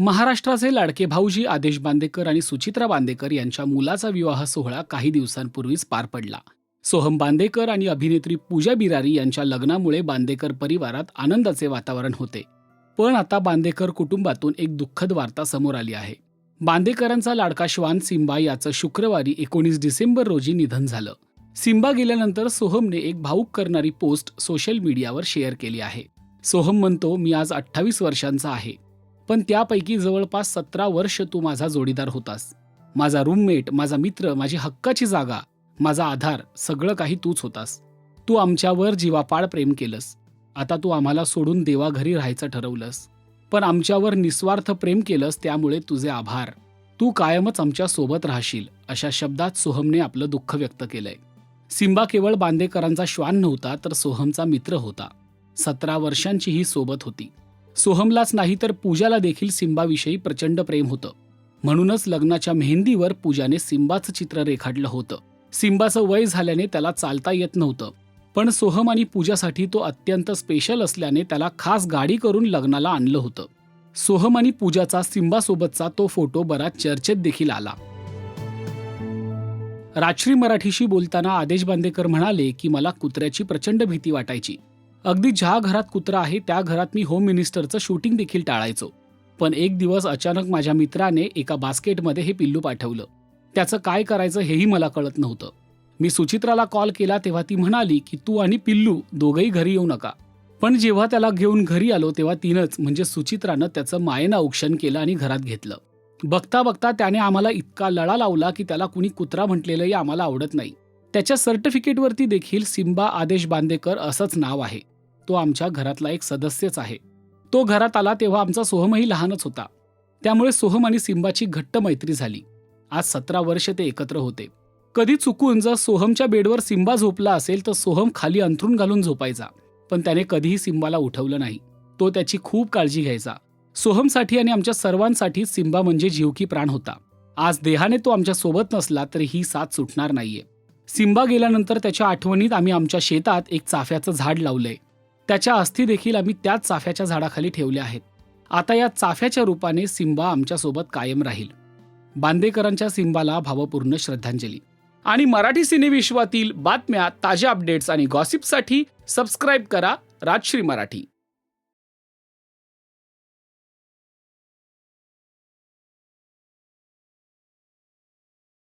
महाराष्ट्राचे लाडके भाऊजी आदेश बांदेकर आणि सुचित्रा बांदेकर यांच्या मुलाचा विवाह सोहळा काही दिवसांपूर्वीच पार पडला. सोहम बांदेकर आणि अभिनेत्री पूजा बिरारी यांच्या लग्नामुळे बांदेकर परिवारात आनंदाचे वातावरण होते. पण आता बांदेकर कुटुंबातून एक दुःखद वार्ता समोर आली आहे. बांदेकरांचा लाडका श्वान सिम्बा याचं शुक्रवारी एकोणीस डिसेंबर रोजी निधन झालं. सिम्बा गेल्यानंतर सोहमने एक भाऊक करणारी पोस्ट सोशल मीडियावर शेअर केली आहे. सोहम म्हणतो मी आज अठ्ठावीस वर्षांचा आहे. पण त्यापैकी जवळपास सतरा वर्ष तू माझा जोडीदार होतास. माझा रूममेट माझा मित्र माझी हक्काची जागा माझा आधार सगळं काही तूच होतास. तू आमच्यावर जीवापाड प्रेम केलंस. आता तू आम्हाला सोडून देवाघरी राहायचं ठरवलंस. पण आमच्यावर निस्वार्थ प्रेम केलंस त्यामुळे तुझे आभार. तू कायमच आमच्यासोबत राहशील अशा शब्दात सोहमने आपलं दुःख व्यक्त केलंय. सिम्बा केवळ बांदेकरांचा श्वान नव्हता तर सोहमचा मित्र होता. सतरा वर्षांची ही सोबत होती. सोहमलाच नाही तर पूजाला देखील सिम्बाविषयी प्रचंड प्रेम होतं. म्हणूनच लग्नाच्या मेहंदीवर पूजाने सिम्बाचं चित्र रेखाटलं होतं. सिम्बाचं वय झाल्याने त्याला चालता येत नव्हतं. पण सोहम आणि पूजासाठी तो अत्यंत स्पेशल असल्याने त्याला खास गाडी करून लग्नाला आणलं होतं. सोहम आणि पूजाचा सिम्बासोबतचा तो फोटो बराच चर्चेत देखील आला. राजश्री मराठीशी बोलताना आदेश बांदेकर म्हणाले की मला कुत्र्याची प्रचंड भीती वाटायची. अगदी ज्या घरात कुत्रा आहे त्या घरात मी होम मिनिस्टरचं शूटिंग देखील टाळायचो. पण एक दिवस अचानक माझ्या मित्राने एका बास्केटमध्ये हे पिल्लू पाठवलं. त्याचं काय करायचं हेही मला कळत नव्हतं. मी सुचित्राला कॉल केला तेव्हा ती म्हणाली की तू आणि पिल्लू दोघंही घरी येऊ नका. पण जेव्हा त्याला घेऊन घरी आलो तेव्हा तिनंच म्हणजे सुचित्रानं त्याचं मायेनं औक्षण केलं आणि घरात घेतलं. बघता बघता त्याने आम्हाला इतका लळा लावला की त्याला कुणी कुत्रा म्हटलेलंही आम्हाला आवडत नाही. त्याच्या सर्टिफिकेटवरती देखील सिम्बा आदेश बांदेकर असंच नाव आहे. तो आमच्या घरातला एक सदस्यच आहे. तो घरात आला तेव्हा आमचा सोहमही लहानच होता. त्यामुळे सोहम आणि सिम्बाची घट्ट मैत्री झाली. आज सतरा वर्ष ते एकत्र होते. कधी चुकून जर सोहमच्या बेडवर सिम्बा झोपला असेल तर सोहम खाली अंथरून घालून झोपायचा. पण त्याने कधीही सिम्बाला उठवलं नाही. तो त्याची खूप काळजी घ्यायचा. सोहमसाठी आणि आमच्या सर्वांसाठी सिम्बा म्हणजे जीवकी प्राण होता. आज देहाने तो आमच्यासोबत नसला तरी ही साथ सुटणार नाहीये. सिम्बा गेल्यानंतर त्याच्या आठवणीत आम्ही आमच्या शेतात एक चाफ्याचं झाड लावलंय. त्याच्या अस्थी देखील आम्ही त्याच चाफ्याच्या झाडाखाली ठेवल्या आहेत. आता या चाफ्याच्या रूपाने सिम्बा आमच्यासोबत कायम राहील. बांदेकरांच्या सिम्बाला भावपूर्ण श्रद्धांजली. आणि मराठी सिनेविश्वातील बातम्या ताज्या अपडेट्स आणि गॉसिपसाठी सबस्क्राईब करा राजश्री मराठी.